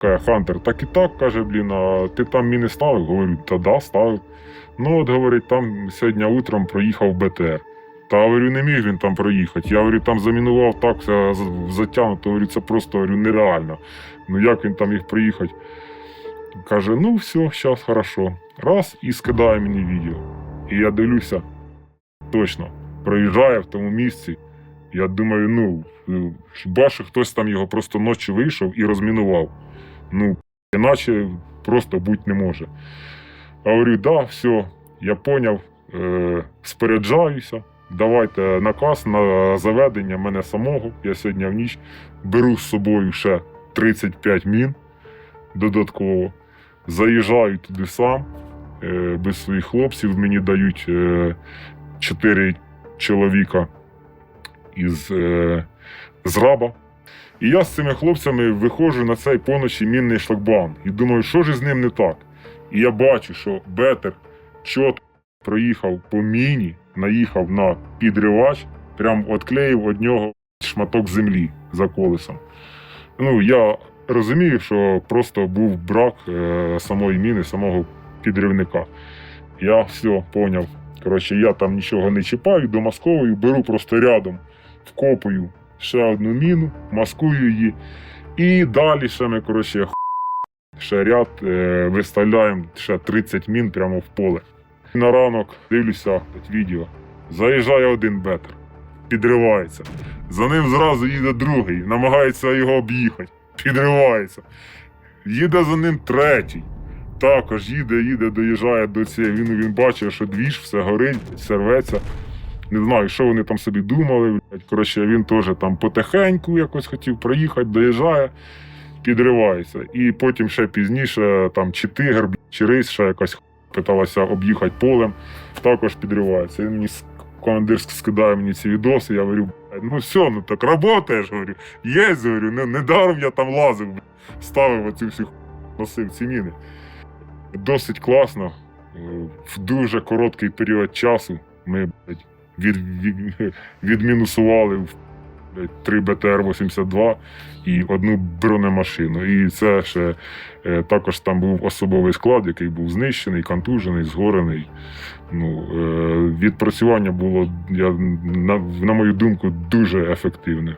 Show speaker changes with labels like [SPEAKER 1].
[SPEAKER 1] Каже, Хантер, так і так, каже, блін, а ти там міни ставив? Говорю, та да, ставив. Ну, от говорить, там сьогодні утром проїхав БТР. Та говорю, не міг він там проїхати. Я говорю, там замінував так, затягнуто. Говорю, це просто говорю, нереально. Ну як він там міг проїхати? Каже, ну все, зараз хорошо. Раз і скидає мені відео. І я дивлюся, точно, проїжджає в тому місці. Я думаю, ну, хіба що хтось там його просто ночі вийшов і розмінував. Ну, іначе просто бути не може. А говорю, да, все, я поняв, е, споряджаюся. Давайте наказ на заведення мене самого. Я сьогодні в ніч беру з собою ще 35 мін додатково. Заїжджаю туди сам, е, без своїх хлопців. Мені дають е, 4 чоловіка із е, з раба. І я з цими хлопцями виходжу на цей поночі мінний шлагбаум. І думаю, що ж з ним не так? І я бачу, що Бетер чітко проїхав по міні, наїхав на підривач, прям відклеїв від нього шматок землі за колесом. Ну, я розумію, що просто був брак е, самої міни, самого підривника. Я все поняв. Коротше, я там нічого не чіпаю, домасковую, беру просто рядом, вкопую ще одну міну, маскую її. І далі ще ми, коротше, ще ряд е, виставляємо ще 30 мін прямо в поле. На ранок дивлюся відео. Заїжджає один бетер, підривається. За ним зразу їде другий, намагається його об'їхати, підривається. Їде за ним третій. Також їде, їде, доїжджає до цієї. Він, він бачить, що двіж, все горить, все рветься. Не знаю, що вони там собі думали. Коротше, він теж там потихеньку якось хотів проїхати, доїжджає, підривається. І потім ще пізніше, там чи тигр, чи рись, ще якась питалася об'їхати полем, також підривається. Він мені командир скидає мені ці відоси, я говорю, «Блядь, ну все, ну так работаєш, говорю. Є, говорю, не, недаром я там лазив, ставив оцю всю носив ці міни. Досить класно. Е, В дуже короткий період часу ми блядь, від, від, відмінусували блядь, три БТР-82 і одну бронемашину. І це ще е, також там був особовий склад, який був знищений, контужений, згорений. Ну, е, відпрацювання було, я, на, на мою думку, дуже ефективне.